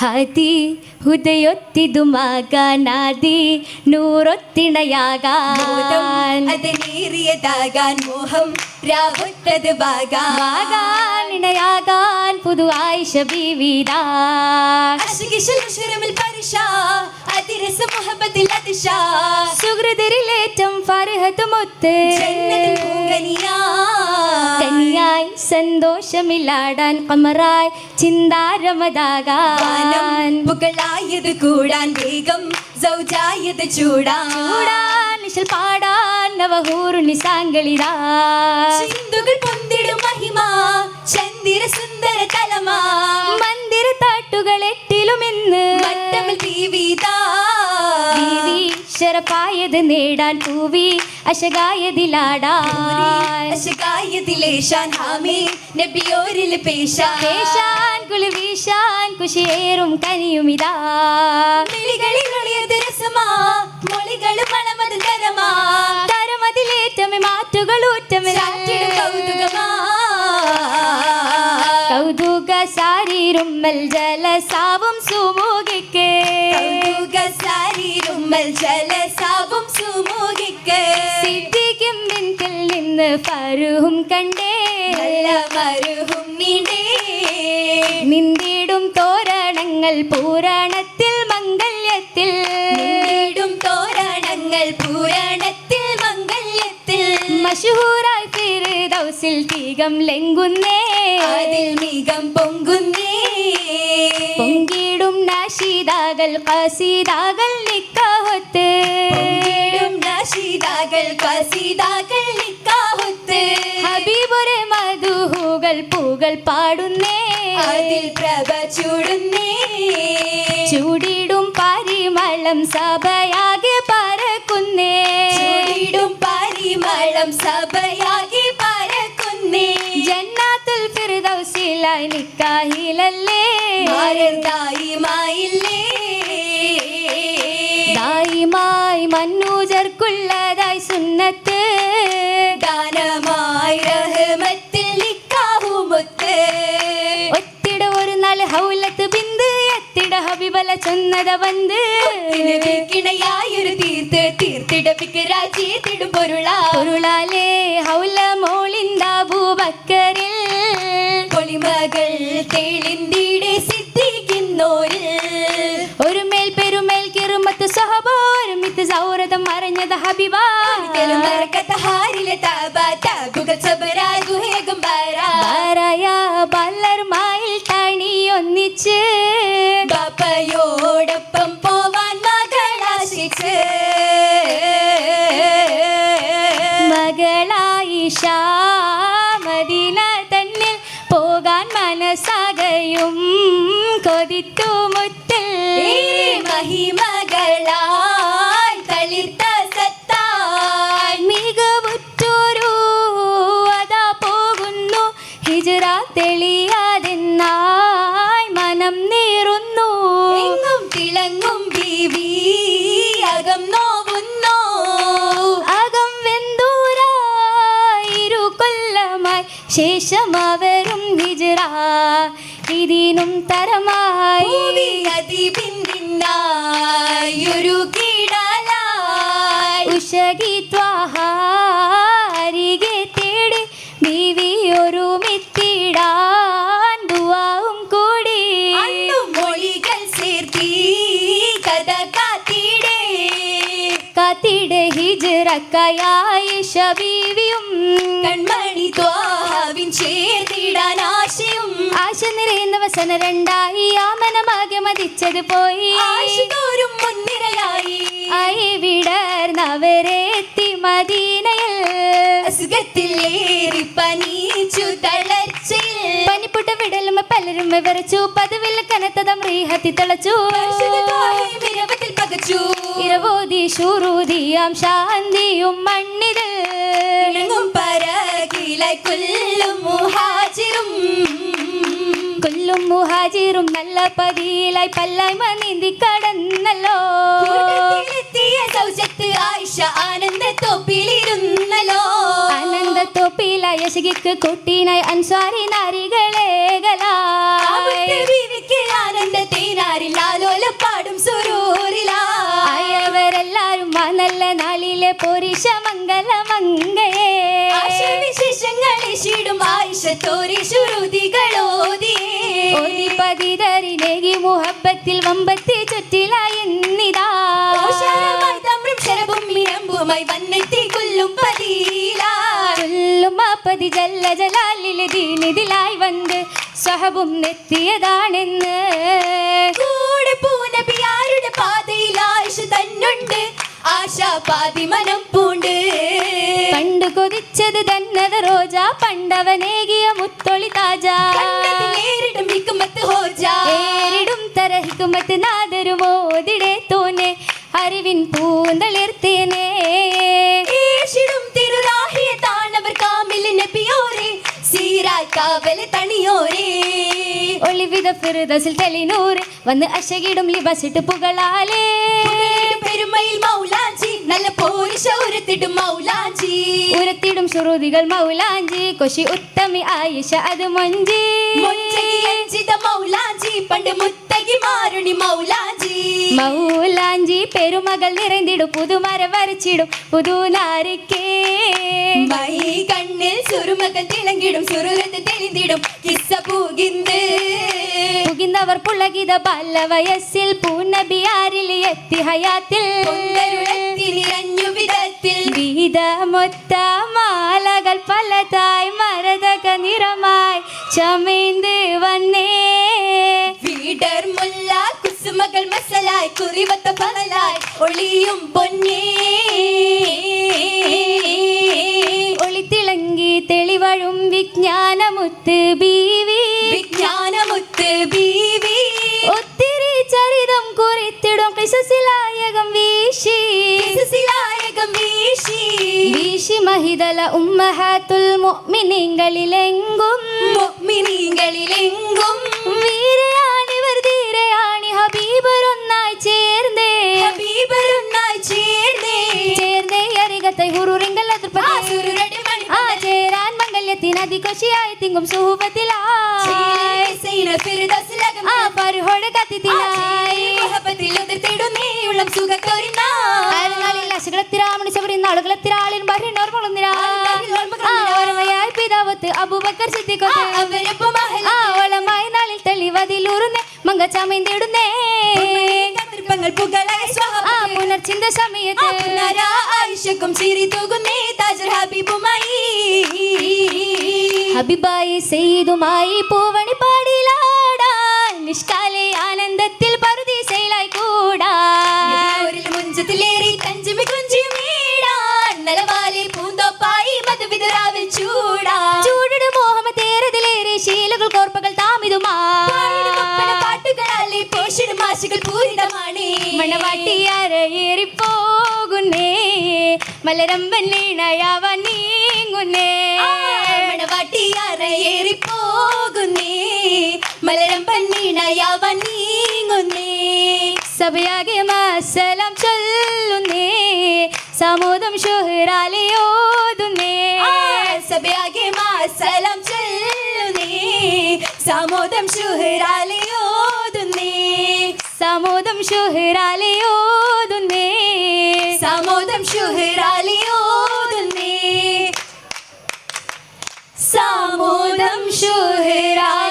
ഹതി ഹൃദയൊത്തിതുമാകാനാദി നൂറൊത്തിണയാകാൻ മോഹം രാവൊട്ടത് ഭാഗാകാൻ ഇണയാകാൻ പുതുവായി ശബീവീരാ അശ്വരമിൽ പരിഷ അതിരസ സുഹൃതരിലേറ്റം ഫർഹത്തുമൊത്ത് ജന്നത്തിൽ പൂങ്കനിയാ കനിയായി സന്തോഷമില്ലാടാൻ കമറായി ചിന്താരമതാകാൻ. പുകളായത് കൂടാൻ വേഗം സൗജായത് ചൂടാൻ. ചൂടാൻ നിശൽ പാടാൻ നവഹൂറു സാങ്കളിതാ ചിന്തുകൾ പൊന്തിടും മഹിമ ചന്ദിര സുന്ദര തലമാ മന്ദിര താട്ടുകൾ എട്ടിലും ഇന്ന് മറ്റമിൽ തീവീതാ ബീവി ശരപ്പായത് നേടാൻ പൂവി അശകായതിലാടാൻ. കുശിയേറും കനിയുമിതാ. തരമതിലേറ്റമേ കൗതുക സാരീരുമ്മൽ ജലസാവും കൗതുക സാരിരുമ്മൽ ജലസാവും സുമുഖിക്ക്. സിദ്ധിക്കും നിൻകിൽ നിന്ന് ഫരുഹും കണ്ടേ. മരുഹും നിന്തിടും തോരണങ്ങൾ പൂരണത്തിൽ മംഗല്യത്തിൽ. നിന്തിടും തോരണങ്ങൾ പൂരണത്തിൽ മംഗല്യത്തിൽ. മഷൂറായി ഫിർദൗസിൽ തീകം ലെങ്കുന്നേ അതിൽ മികം പൊങ്കുന്നേ. പൊങ്കിടും നാശീതാകൾ കസീതാകൾ നിക്കാഹുത്ത്. പൊങ്കിടും നശീതാകൾ കസീതാകൾ നിക്കാഹുത്ത്. ഹബീബുരെ മധുഹുകൾ പൂകൾ പാടുന്നേ. അതിൽ പ്രഭ ചൂടുന്നേ. ചൂടിടും പരിമളം സഭയാകെ പറക്കുന്നേ. ചൂടിടും പരിമളം സഭയാകെ പരക്കുന്നേ ജന്നാത്തുൽ ഫിർദൗസിലായി നിക്കാഹിലല്ലേ. മാരതായി മന്നൂജർക്കുള്ളതായി സുന്നത്ത്. ദാനമായി റഹ്മത്തിൽ നിക്കാഹുമൊത്ത് ഒത്തിട ഒരു നാല് ഹൗലത്ത് ബിന്ദു എത്തിട ഹബിബല ചൊന്നത വന്ന് കിണയായൊരു തീർത്ത് തീർത്തിടപ്പിക്ക് രാജി തിടും പൊരുളാ. പൊരുളാലേ സൗഹൃദം മറഞ്ഞത് ഹബിബ പല്ലർമായിൽ തണി ഒന്നിച്ച്. ബാപ്പയോടൊപ്പം പോവാൻ മകളാശിച്ച്. മകളായി തെളിയാതെന്നായി മനം നീറുന്നു എങ്ങും തിളങ്ങും ബീവി അകം നോവുന്നു. അകം വെന്തൂരായിരു കൊല്ലമായി ശേഷം അവരും ഹിജറ. ഇതിനും തരമായി ഭൂമി അതിബിന്ദിന്നായൊരു കീടാലായി. ഉഷകി ഹിജറക്കയായി ശബീവിയും കൺമണി ത്വാവിൻ ചേർത്തിടാൻ ആശയും. ആശ നിറയുന്ന വസന രണ്ടായി ആമനമാകെ മതിച്ചത് പോയി. ആശിതോരും മുൻനിരയായി. ആയി വിടർന്നവരെത്തി മദീനയിൽ. അസുഖത്തിലേറി പനീച്ചു തളർച്ചയിൽ. പനിപ്പുട്ട വിടലും പലരും വിവരച്ചു പതിവിൽ കനത്തതം റീഹത്തി തിളച്ചു. ഇരവോതി ശൂറൂതിയാം ശാന്തിയും പരകിലായി കൊല്ലും മുഹാജിറും. കൊല്ലും മുഹാജിറും നല്ല പതിയിലായി പല്ലായ്മ നീന്തി കടന്നല്ലോ. സൗജത്ത് ആയിഷ ആനന്ദ തോപ്പിലിരുന്നല്ലോ ആനന്ദത്തോപ്പിലായ ശിഖിക്ക് കുട്ടീനായി അൻസാരി നാരികളെ ആനന്ദ തേനാരിൽ ആനന്ദ പാടും പൊരിശ മുഹബത്തിൽ നാളിലെ ചുറ്റിലായെന്നിതാ ഓശാരമായി തമ്രും ശരവും വമ്പത്തി വന്നെത്തി കൊല്ലും പതിയിലാ ചൊല്ലും മാപ്പതി ജല്ല ജലാലിൽ ദീനിതിലായി വന്ന് സഹബും എത്തിയതാണെന്ന് കൂടെ പൂനബിയാരുടെ പാതയിൽ ആയിഷ തന്നുണ്ട്? ആശാപാതി മനം പൂണ്ട് പണ്ട് കൊതിച്ചത് തന്നത് റോജ പണ്ടവനേകിയ മുത്തൊളി താജ. നേരിടും ഹിക്കുമത്ത് ഹോജ. നാദരുമോതിടെ തോനെ അറിവിൻ പൂന്തളിർത്തേനേ. തിരുരാഹിയ താണവർ കാമിൽ നബിയോരെ സീരായ് കാവൽ തണിയോരേ. ഒളിവിത ഫിറുദസിൽ തെളിനൂറ് വന്ന് അശകിടും ലിബസിട്ട് പുകളാലേ. പെരുമയിൽ മൗലാഞ്ചി. നല്ല പോരിശ ഉരത്തിടും മൗലാഞ്ചി. ഉരത്തിടും ശ്രുതികൾ മൗലാഞ്ചി. കൊശി ഉത്തമി ആയിഷ അത് മൊഞ്ചി. അഞ്ചിത മൗലാജി പണ്ട് മുത്തകി മാരുണി മൗലാഞ്ചി. മൗലാഞ്ചി പെരുമകൾ നിറഞ്ഞിടും പുതുമര വരച്ചിടും. പുതുനാരിക്കേ മൈ കണ്ണിൽ സുറുമകൾ തിളങ്ങിടും. സുറുരത്ത് തെളിഞ്ഞിടും കിസ്സ പൂകിന്ത്. പുകിന്നവർ പുളകിത ബാല വയസ്സിൽ പൂനബിയാരിൽ എത്തി ഹയാത്തിൽ. നിറഞ്ഞു വിധത്തിൽ. മാലകൾ പലതായി മരതക നിറമായി ചമൈந்து വന്നേ. വീടർ മുല്ല കുസുമകൾ മസലായി കുറിവത്ത പകലായി ഒളിയും പൊന്നേ. ഒളിത്തിളങ്ങി തെളിവഴും വിജ്ഞാനമുത്ത് ബീവി മഹിതല ഉമ്മഹാത്തുൽ മുഅ്മിനീങ്ങളിലെങ്കും. മുഅ്മിനീങ്ങളിലെങ്കും. വീരയാണിവർ ധീരയാണി ഹബീബരൊന്നായി ചേർന്നേ. ഹബീബറൊന്നായി ചേർന്നേ. ചേർന്നേ അരികത്തെ ഹുറുറിങ്കൽ ആ ചേരാൻ മംഗല്യത്തിനതി കൊശിയായി തിങ്കും ഫിർദൗസിലകം. ആ പരുഹോട് കത്തിത്തിലായി ഉള്ളം സുഖത്തോരിനാൾ ആയിരുന്നാളിൽ അശകളത്തിരാമണി അബൂബക്കർ അവരൊപ്പം ആ ഓളമായി നാളിൽ തെളിവതിലൂറുന്നേ മങ്കച്ചാമേന്തിടുന്നേ കതിർപ്പങ്ങൾ പുകളായ ആ പുനർചിന്ത സമയത്ത് ആയിഷക്കും ചിരി തൂകുന്നേ താജർ ഹബീബുമായി. ഹബിബായി സെയ്തുമായി പൂവണി പാടിലാടാൻ നിഷ്കാലെ ആനന്ദത്തിൽ പറുദീസയിലായി കൂടാ. മുഞ്ചത്തിലേറി തഞ്ചുമി കുഞ്ചി വീടാൻ നലവാലി പൂന്തോപ്പായി മധുവിതുരാവിൽ മണവാട്ടിയാരേറിപ്പോകുന്നേ മലരമ്പൻ ലീണയാവ നീങ്ങുന്നേ. മണവാട്ടിയാറേറി പോകുന്നേ ലീണയാവ നീങ്ങുന്നേ. സഭയാകെ മാസലം ചൊല്ലുന്നേ. സമൂഹം ഷുഹറാലെ ഓതുന്നേ. സഭയാകെ മാസലം ചൊല്ലുന്നേ. സാമോദം ശുഹരാലെ ഓതുന്നേ. സമൂഹം ഷുഹറാലെ ഓതുന്നേ सामोदं शुहरा